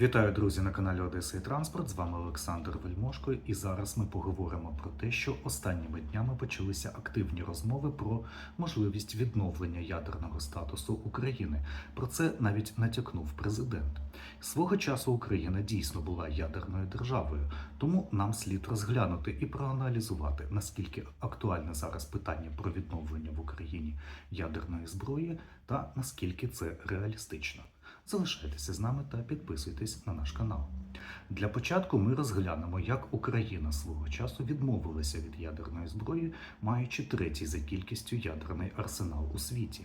Вітаю, друзі, на каналі Одеса і Транспорт. З вами Олександр Вельмошко. І зараз ми поговоримо про те, що останніми днями почалися активні розмови про можливість відновлення ядерного статусу України. Про це навіть натякнув президент. Свого часу Україна дійсно була ядерною державою, тому нам слід розглянути і проаналізувати, наскільки актуальне зараз питання про відновлення в Україні ядерної зброї та наскільки це реалістично. Залишайтеся з нами та підписуйтесь на наш канал. Для початку ми розглянемо, як Україна свого часу відмовилася від ядерної зброї, маючи третій за кількістю ядерний арсенал у світі.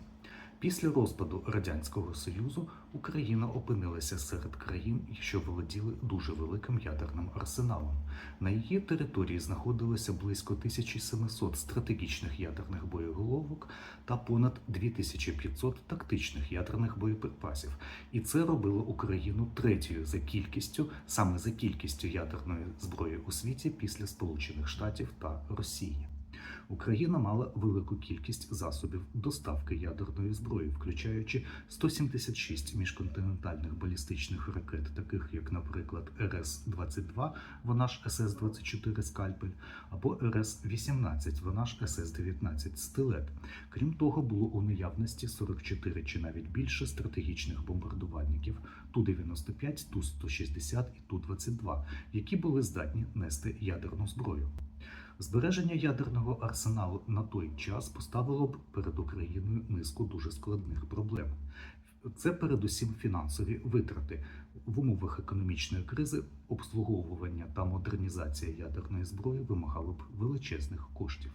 Після розпаду Радянського Союзу Україна опинилася серед країн, що володіли дуже великим ядерним арсеналом. На її території знаходилося близько 1700 стратегічних ядерних боєголовок та понад 2500 тактичних ядерних боєприпасів. І це робило Україну третьою за кількістю, саме за кількістю ядерної зброї у світі після Сполучених Штатів та Росії. Україна мала велику кількість засобів доставки ядерної зброї, включаючи 176 міжконтинентальних балістичних ракет, таких як, наприклад, РС-22, вона ж СС-24 Скальпель, або РС-18, вона ж СС-19 Стилет. Крім того, було у наявності 44 чи навіть більше стратегічних бомбардувальників Ту-95, Ту-160 і Ту-22, які були здатні нести ядерну зброю. Збереження ядерного арсеналу на той час поставило б перед Україною низку дуже складних проблем. Це передусім фінансові витрати в умовах економічної кризи. Обслуговування та модернізація ядерної зброї вимагало б величезних коштів.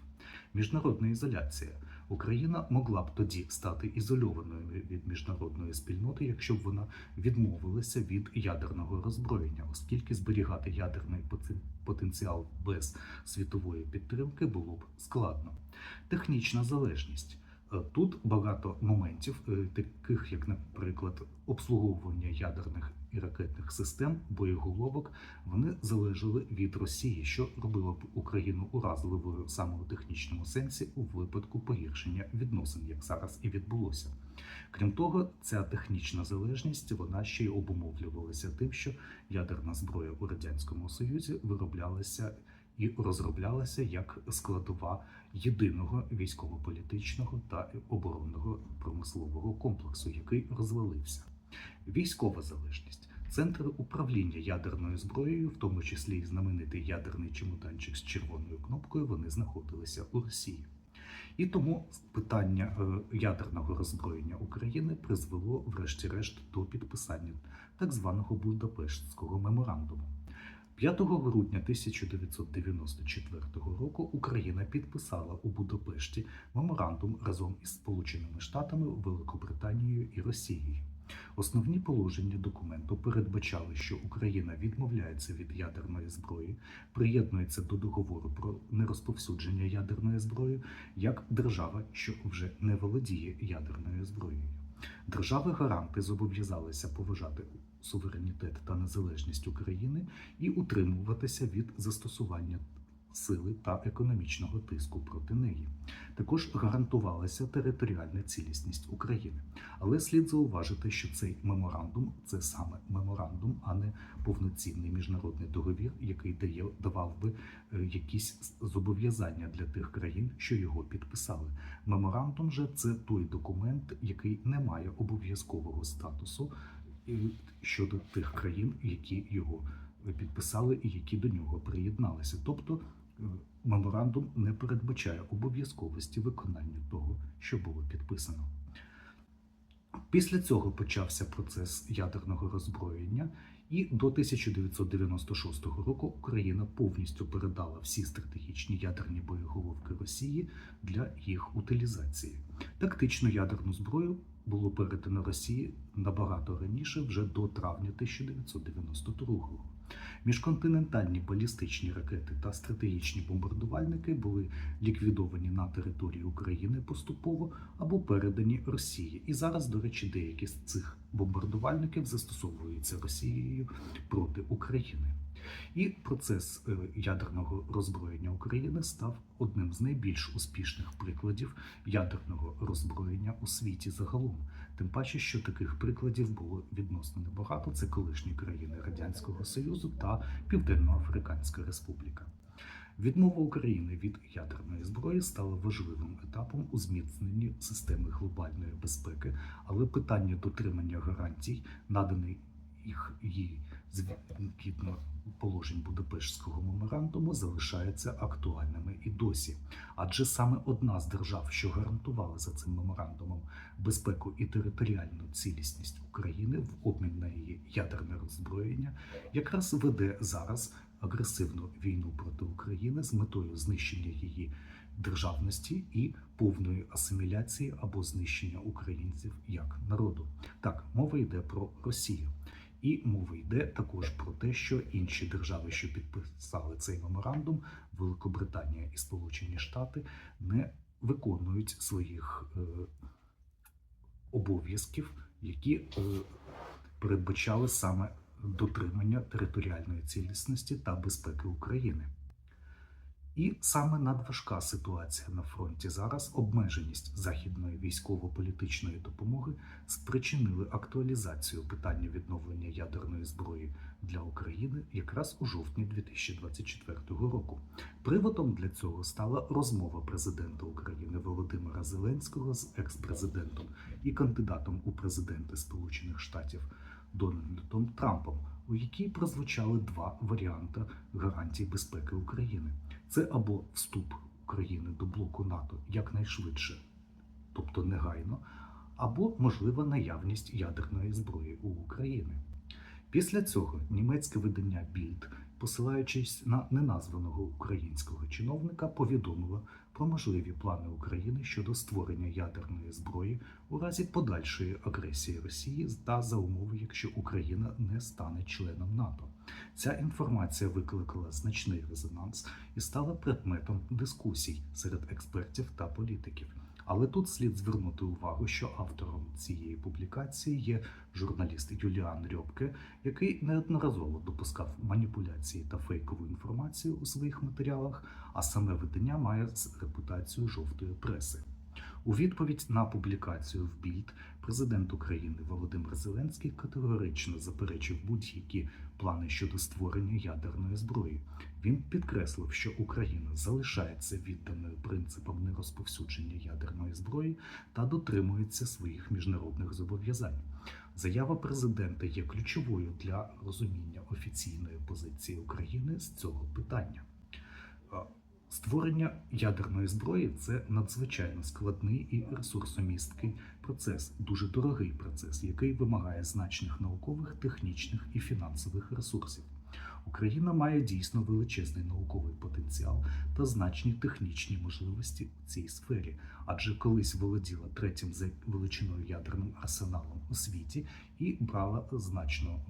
Міжнародна ізоляція. Україна могла б тоді стати ізольованою від міжнародної спільноти, якщо б вона відмовилася від ядерного роззброєння, оскільки зберігати ядерний поте- потенціал без світової підтримки було б складно. Технічна залежність. Е, Тут багато моментів, е, таких як, наприклад, обслуговування ядерних і ракетних систем, боєголовок, вони залежали від Росії, що робило б Україну уразливою саме у технічному сенсі у випадку погіршення відносин, як зараз і відбулося. Крім того, ця технічна залежність вона ще й обумовлювалася тим, що ядерна зброя у радянському союзі вироблялася і розроблялася як складова єдиного військово-політичного та оборонного промислового комплексу, який розвалився. Військова залежність. Центри управління ядерною зброєю, в тому числі і знаменитий ядерний чемоданчик з червоною кнопкою, вони знаходилися у Росії. І тому питання е, ядерного роззброєння України призвело, врешті-решт, до підписання так званого Будапештського меморандуму. 5 грудня 1994 року Україна підписала у Будапешті меморандум разом із Сполученими Штатами, Великобританією і Росією. Основні положення документу передбачали, що Україна відмовляється від ядерної зброї, приєднується до договору про нерозповсюдження ядерної зброї як держава, що вже не володіє ядерною зброєю. Держави-гаранти зобов'язалися поважати суверенітет та незалежність України і утримуватися від застосування сили та економічного тиску проти неї. Також гарантувалася територіальна цілісність України. Але слід зауважити, що цей меморандум це саме меморандум, а не повноцінний міжнародний договір, який дає давав би е, якісь зобов'язання для тих країн, що його підписали. Меморандум же це той документ, який не має обов'язкового статусу щодо тих країн, які його підписали і які до нього приєдналися. Тобто е, меморандум не передбачає обов'язковості виконання того, що було підписано. Після цього почався процес ядерного роззброєння, і до 1996 року Україна повністю передала всі стратегічні ядерні боєголовки Росії для їх утилізації. Тактичну ядерну зброю було передано Росії набагато раніше, вже до травня 1992 року. Міжконтинентальні балістичні ракети та стратегічні бомбардувальники були ліквідовані на території України поступово або передані Росії. І зараз, до речі, деякі з цих бомбардувальників застосовуються Росією проти України. І процес е, ядерного роззброєння України став одним з найбільш успішних прикладів ядерного роззброєння у світі загалом. Тим паче, що таких прикладів було відносно небагато. Це колишні країни Радянського Союзу та Південноафриканська Республіка. Відмова України від ядерної зброї стала важливим етапом у зміцненні системи глобальної безпеки, але питання дотримання гарантій, наданих їх їй згідно положень Будапештського меморандуму, залишаються актуальними і досі. Адже саме одна з держав, що гарантувала за цим меморандумом безпеку і територіальну цілісність України в обмін на її ядерне роззброєння, якраз веде зараз агресивну війну проти України з метою знищення її державності і повної асиміляції або знищення українців як народу. Так, мова йде про Росію. І мова йде також про те, що інші держави, що підписали цей меморандум, Великобританія і Сполучені Штати, не виконують своїх е, обов'язків, які е, передбачали саме дотримання територіальної цілісності та безпеки України. І саме надважка ситуація на фронті зараз обмеженість західної військово-політичної допомоги спричинили актуалізацію питання відновлення ядерної зброї для України якраз у жовтні 2024 року. Приводом для цього стала розмова президента України Володимира Зеленського з екс-президентом і кандидатом у президенти Сполучених Штатів Дональдом Трампом, у якій прозвучали два варіанти гарантій безпеки України. Це або вступ України до блоку НАТО якнайшвидше, тобто негайно, або можлива наявність ядерної зброї у України. Після цього німецьке видання Більд, посилаючись на неназваного українського чиновника, повідомило про можливі плани України щодо створення ядерної зброї у разі подальшої агресії Росії та за умови, якщо Україна не стане членом НАТО. Ця інформація викликала значний резонанс і стала предметом дискусій серед експертів та політиків. Але тут слід звернути увагу, що автором цієї публікації є журналіст Юліан Рьобке, який неодноразово допускав маніпуляції та фейкову інформацію у своїх матеріалах, а саме видання має репутацію жовтої преси. У відповідь на публікацію в Більд президент України Володимир Зеленський категорично заперечив будь-які плани щодо створення ядерної зброї. Він підкреслив, що Україна залишається відданою принципам нерозповсюдження ядерної зброї та дотримується своїх міжнародних зобов'язань. Заява президента є ключовою для розуміння офіційної позиції України з цього питання. Створення ядерної зброї це надзвичайно складний і ресурсомісткий процес, дуже дорогий процес, який вимагає значних наукових, технічних і фінансових ресурсів. Україна має дійсно величезний науковий потенціал та значні технічні можливості у цій сфері, адже колись володіла третім за величиною ядерним арсеналом у світі і брала значну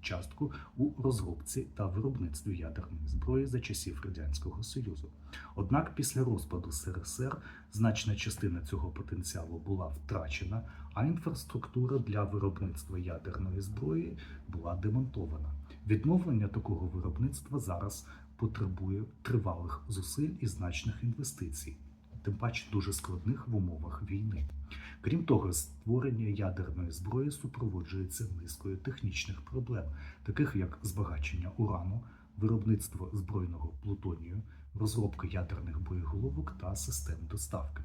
частку у розробці та виробництві ядерної зброї за часів радянського союзу. Однак, після розпаду СРСР значна частина цього потенціалу була втрачена, а інфраструктура для виробництва ядерної зброї була демонтована. Відновлення такого виробництва зараз потребує тривалих зусиль і значних інвестицій, тим паче дуже складних в умовах війни. Крім того, створення ядерної зброї супроводжується низкою технічних проблем, таких як збагачення урану, виробництво збройного плутонію, розробка ядерних боєголовок та систем доставки.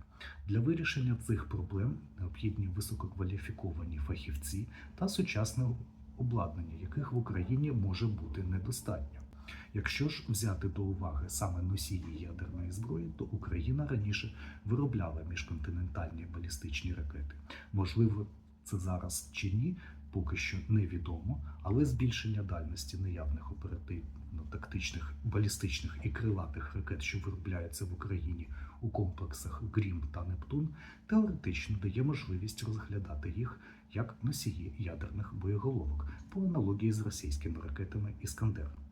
Для вирішення цих проблем необхідні висококваліфіковані фахівці та сучасне обладнання, яких в Україні може бути недостатньо. Якщо ж взяти до уваги саме носії ядерної зброї, то Україна раніше виробляла міжконтинентальні балістичні ракети. Можливо, це зараз чи ні, поки що невідомо, але збільшення дальності наявних оперативно-тактичних балістичних і крилатих ракет, що виробляються в Україні у комплексах Грім та Нептун, теоретично дає можливість розглядати їх як носії ядерних боєголовок по аналогії з російськими ракетами Іскандер.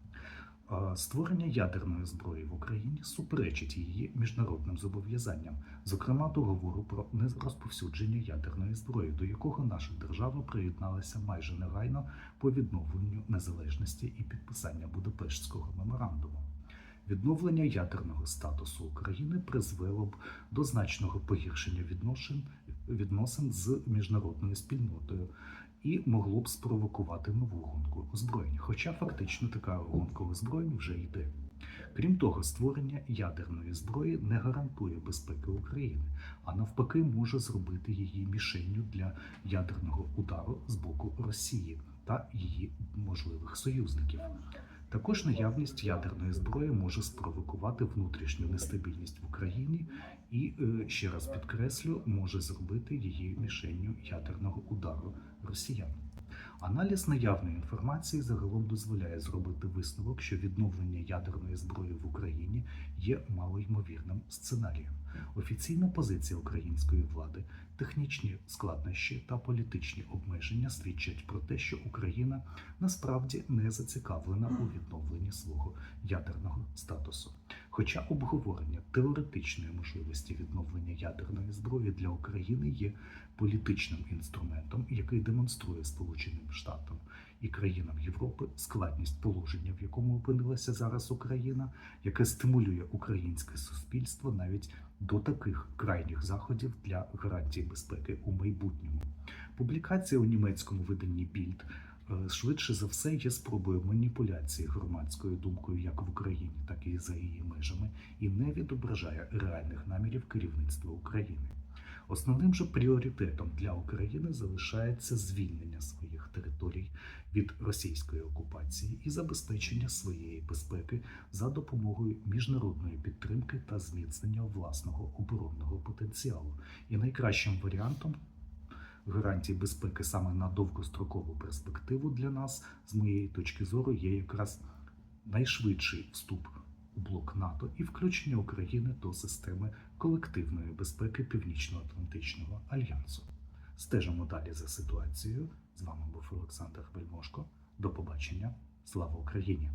Створення ядерної зброї в Україні суперечить її міжнародним зобов'язанням, зокрема договору про нерозповсюдження ядерної зброї, до якого наша держава приєдналася майже негайно по відновленню незалежності і підписання Будапештського меморандуму. Відновлення ядерного статусу України призвело б до значного погіршення відносин з міжнародною спільнотою і могло б спровокувати нову гонку озброєнь, хоча фактично така гонка озброєнь вже йде. Крім того, створення ядерної зброї не гарантує безпеки України, а навпаки, може зробити її мішенню для ядерного удару з боку Росії та її можливих союзників. Також наявність ядерної зброї може спровокувати внутрішню нестабільність в Україні і, е, ще раз підкреслю, може зробити її мішенню ядерного удару росіян. Аналіз наявної інформації загалом дозволяє зробити висновок, що відновлення ядерної зброї в Україні є малоймовірним сценарієм. Офіційна позиція української влади, технічні складнощі та політичні обмеження свідчать про те, що Україна насправді не зацікавлена у відновленні свого ядерного статусу. Хоча обговорення теоретичної можливості відновлення ядерної зброї для України є політичним інструментом, який демонструє Сполученим Штатам і країнам Європи складність положення, в якому опинилася зараз Україна, яке стимулює українське суспільство навіть до таких крайніх заходів для гарантії безпеки у майбутньому. Публікація у німецькому виданні Більд швидше за все є спробою маніпуляції громадською думкою як в Україні, так і за її межами, і не відображає реальних намірів керівництва України. Основним же пріоритетом для України залишається звільнення своїх територій від російської окупації і забезпечення своєї безпеки за допомогою міжнародної підтримки та зміцнення власного оборонного потенціалу. І найкращим варіантом гарантій безпеки саме на довгострокову перспективу для нас, з моєї точки зору, є якраз найшвидший вступ у блок НАТО і включення України до системи колективної безпеки Північно-Атлантичного альянсу. Стежимо далі за ситуацією. З вами був Олександр Вельмошко. До побачення. Слава Україні!